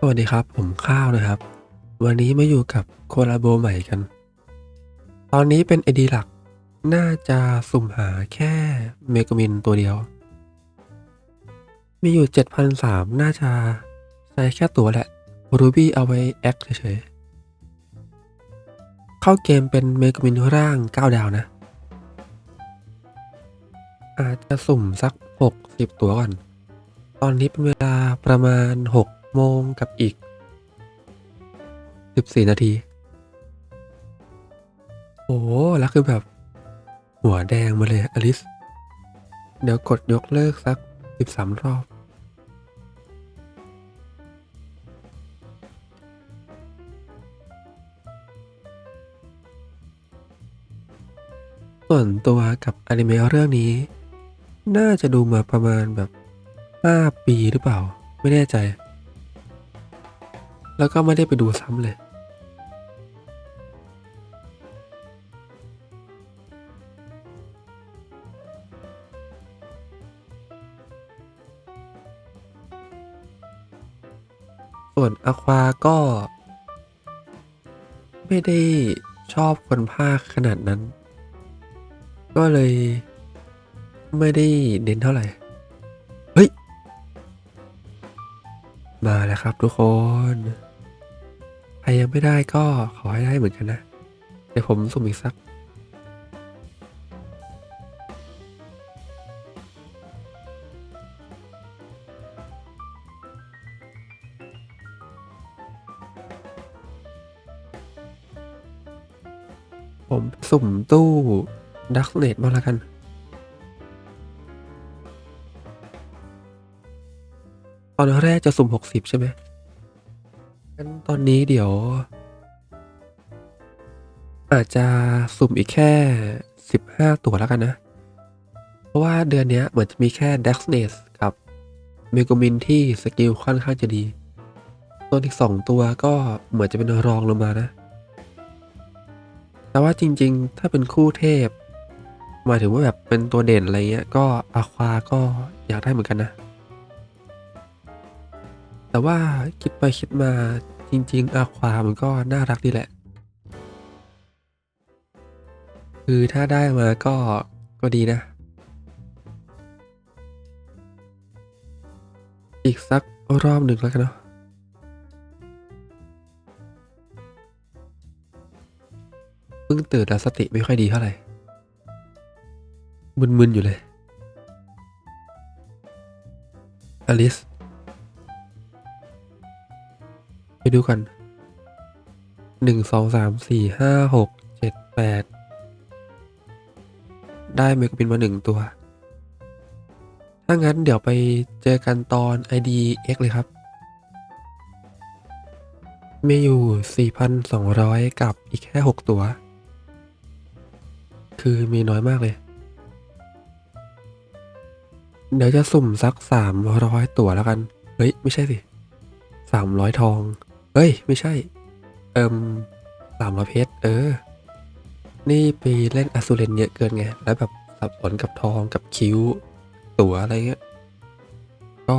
สวัสดีครับ ผมข้าวนะครับ วันนี้มาอยู่กับโคลาโบใหม่กัน ตอนนี้เป็นไอดีหลักน่าจะสุ่มหาแค่เมกามินตัวเดียว มีอยู่ 7,003น่าจะใช้แค่ตัวแหละรูบี้เอาไว้แอคเฉยๆ เข้าเกมเป็นเมกามินร่าง 9 ดาวนะ อาจจะสุ่มสัก 60 ตัวก่อน ตอนนี้เป็นเวลาประมาณ 6 โมงกับอีก 14 นาที โอ้แล้วคือแบบ หัวแดงมาเลยอลิส เดี๋ยวกดยกเลิกสัก 13 รอบ ส่วนตัวกับอนิเมะเรื่องนี้ น่าจะดูมาประมาณแบบ 5 ปีหรือเปล่า ไม่แน่ใจ แล้วก็ไม่ได้ไปดูซ้ำเลย ส่วนอควาก็ ไม่ได้ชอบคนภาคขนาดนั้น ก็เลยไม่ได้เน้นเท่าไหร่ เฮ้ย มาแล้วครับทุกคน ครยังไม่ได้ก็ขอให้ได้เหมือนกันนะ เดี๋ยวผมสุ่มอีกสัก ผมสุ่มตู้ดักเนตมาล้วกันตอนแรกจะสุ่ม 60 ใช่ไหม งั้นตอนนี้เดี๋ยว อาจจะสุ่มอีกแค่ 15 ตัวแล้วกันนะ เพราะว่าเดือนนี้เหมือนจะมีแค่ d a x n e s กับเมกมินที่สกิลค่อนข้างจะดี ตัวอีก 2 ตัวก็เหมือนจะเป็นรองลงมานะ แต่ว่าจริงๆ ถ้าเป็นคู่เทพหมายถึงว่าแบบเป็นตัวเด่นอะไรเงี้ยก็อาควาก็อยากได้เหมือนกันนะ แต่ว่าคิดไปคิดมาจริงๆอาความันก็น่ารักดีแหละ คือถ้าได้มาก็ก็ดีนะ อีกสักรอบหนึ่งแล้วกันเนาะเพิ่งตื่นแล้วสติไม่ค่อยดีเท่าไหร่ มึนๆอยู่เลยอลิส ดูกันหนึ่งสองสามสี่ห้าหกเจ็ดแปดได้เมกบินมาหนึ่งตัว ถ้างั้นเดี๋ยวไปเจอกันตอน ID X เลยครับมีอยู่ 4,200 กับอีกแค่ 6 ตัว คือมีน้อยมากเลย เดี๋ยวจะสุ่มสัก 300 ตัวแล้วกัน เฮ้ย ไม่ใช่สิ 300 ทอง เฮ้ย ไม่ใช่ เอิมสามร้อยเพชร เออ นี่ไปเล่นอสูเรนเยอะเกินไง แล้วแบบสับสนกับทองกับคิ้ว ตั๋วอะไรเงี้ย ก็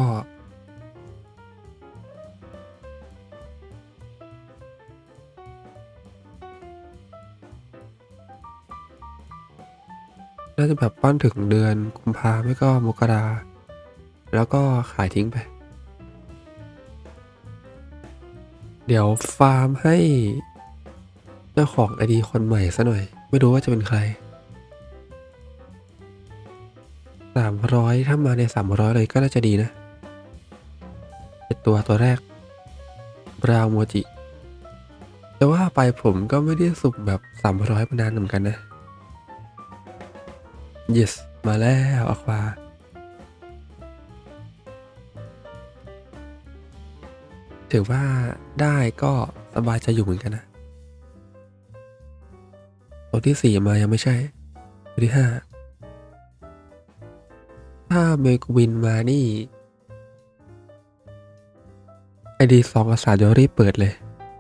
น่าจะแบบปั้นถึงเดือนกุมภาไม่ก็มกราแล้วก็ขายทิ้งไป เดี๋ยวฟาร์มให้เจ้าของไอดีคนใหม่ซะหน่อย ไม่รู้ว่าจะเป็นใครสามร้อยถ้ามาในสามร้อยเลยก็น่าจะดีนะเป็นตัวตัวแรกบราวโมจิ แต่ว่าไปผมก็ไม่ได้สุ่มแบบสามร้อยมานานเหมือนกันนะ yes มาแล้วอควา ถือว่าได้ก็สบายใจอยู่เหมือนกันนะ ตัวที่สี่มายังไม่ใช่ ตัวที่ห้าถ้าเมกวินมานี่ไอดีสองกับสามจะรีบเปิดเลย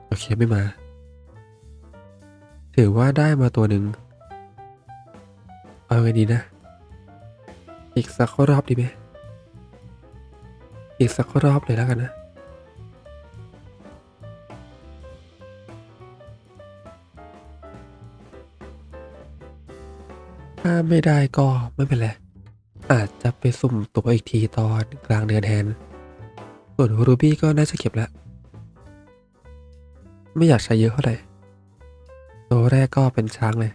โอเคไม่มา ถือว่าได้มาตัวหนึ่งเอาไงดีนะ อีกสักรอบดีไหมอีกสักรอบเลยแล้วกันนะ ถ้าไม่ได้ก็ไม่เป็นไร อาจจะไปสุ่มตัวอีกทีตอนกลางเดือนแทน ส่วนรูบี้ก็น่าจะเก็บแล้ว ไม่อยากใช้เยอะเท่าไหร่ ตัวแรกก็เป็นช้างเลย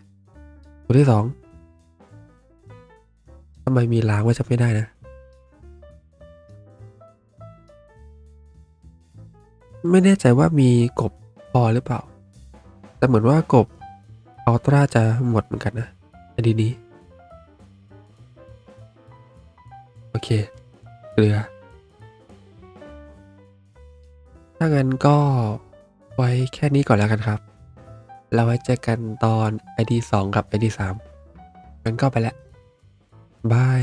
ตัวที่สองทำไมมีล้างว่าจะไม่ได้นะ ไม่แน่ใจว่ามีกบพอหรือเปล่า แต่เหมือนว่ากบอัลตร้าจะหมดเหมือนกันนะอันนี้ เค เกลือ ถ้างั้นก็ไว้แค่นี้ก่อนแล้วกันครับ เราไว้เจอกันตอน ID 2 กับ ID 3งั้นก็ไปแล้วบาย